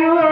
you.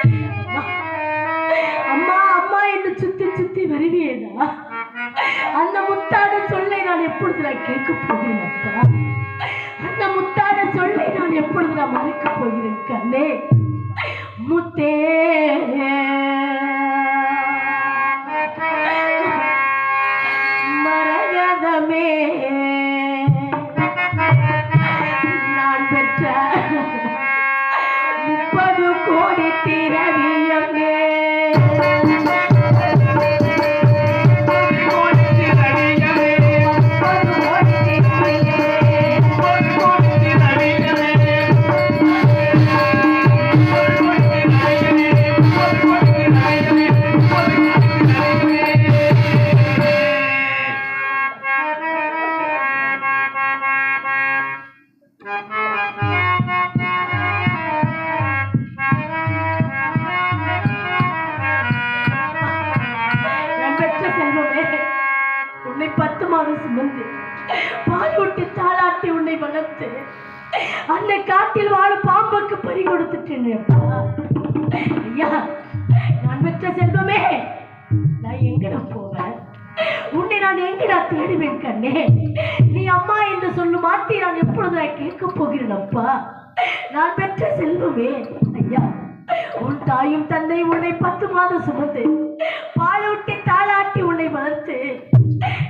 அம்மா. அம்மா என்று சுத்தி சுத்தி வருவியேடா அந்த முத்தாட சொல்லை நான் எப்பொழுது நான் கேட்க போகிறேன் அப்பா அந்த முத்தாட சொல்லை நான் எப்பொழுது நான் மறைக்க போகிறேன் கண்ணே? முத்தே ஐயா நான் பெற்ற செல்வமே நான் எங்கடா போவேன்? உன்னை நான் எங்கடா தேடுவேன் கண்ணே? நீ அம்மா என்று சொல்லும் மாட்டி நான் எப்பொழுது நான் கேட்க போகிறேன் அப்பா. நான் பெற்ற செல்வமே ஐயா. உன் தாயும் தந்தை உன்னை பத்து மாதம் சுமந்து பாலூட்டி தாளாட்டி உன்னை வளர்த்து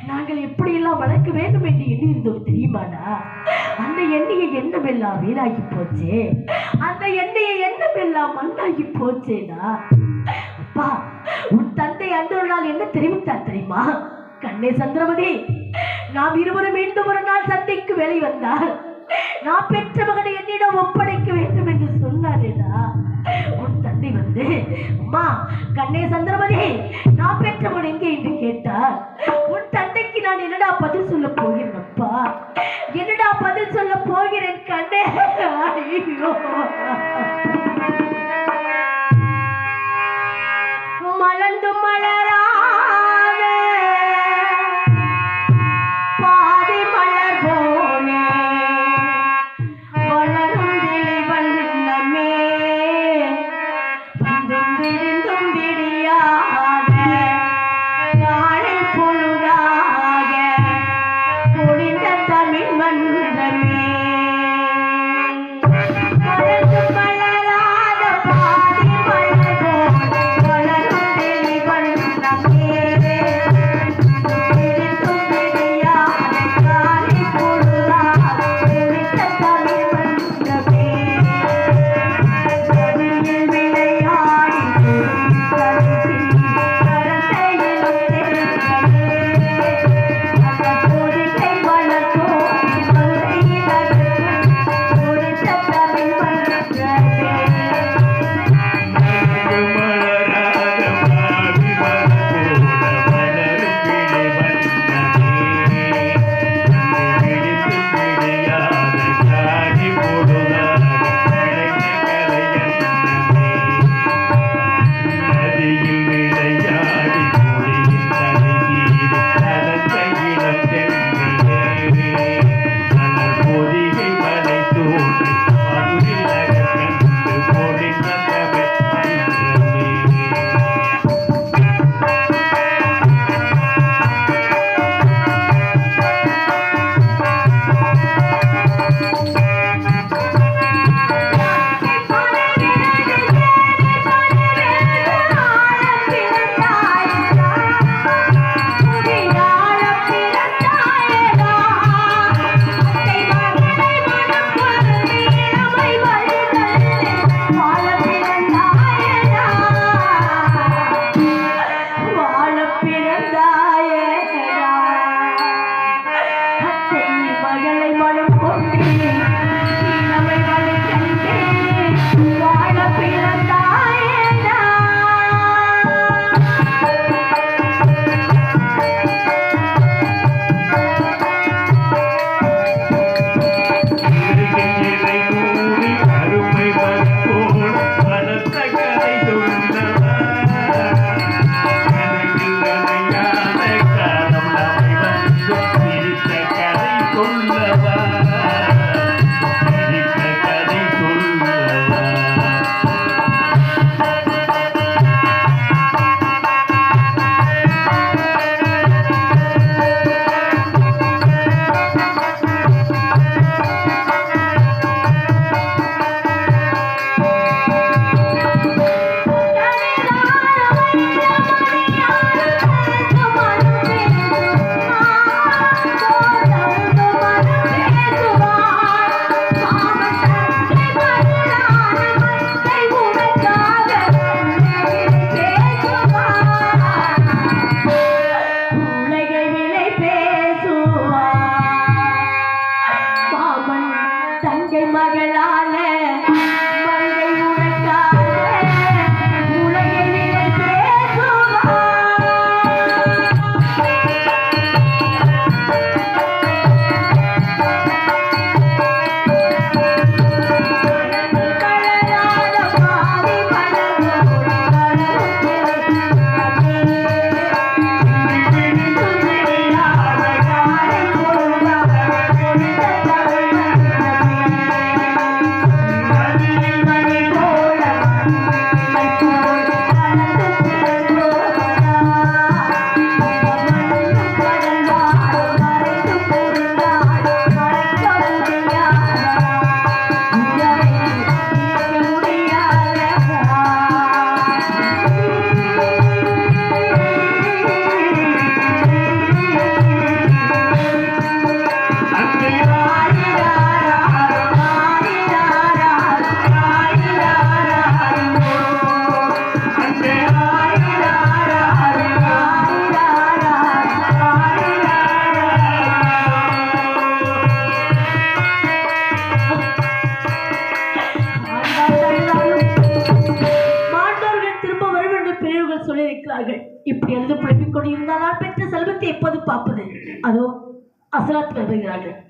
நாங்கள் எப்படி எல்லாம் வளர்க்க வேண்டும் என்று எண்ணி இருந்தோம் தெரியுமாடா? அந்த எண்ணெயை எண்ணமெல்லாம் வீணாகி போச்சு. அந்த எண்ணெயை எண்ணமெல்லாம் மண்ணாகி போச்சேடா. அப்பா உன் தந்தை அந்த ஒரு நாள் என்ன தெரிவித்தார் தெரியுமா? கண்ணே சந்திரமதி நாம் இருவரும் மீண்டும் ஒரு நாள் சந்தைக்கு வெளி வந்தால் நான் பெற்ற மகனை என்னிடம் ஒப்படைக்க வேண்டும் என்று சொன்னார் தத்தை வந்து அம்மா கண்ணே சந்திரமதி நான் பெற்றவன் எங்கே என்று கேட்டார். உன் தந்தைக்கு நான் என்னடா பதில் சொல்ல போகிறேன் அப்பா? என்னடா பதில் சொல்ல போகிறேன் கண்ணே? ஐயோ. आसरा में बयान है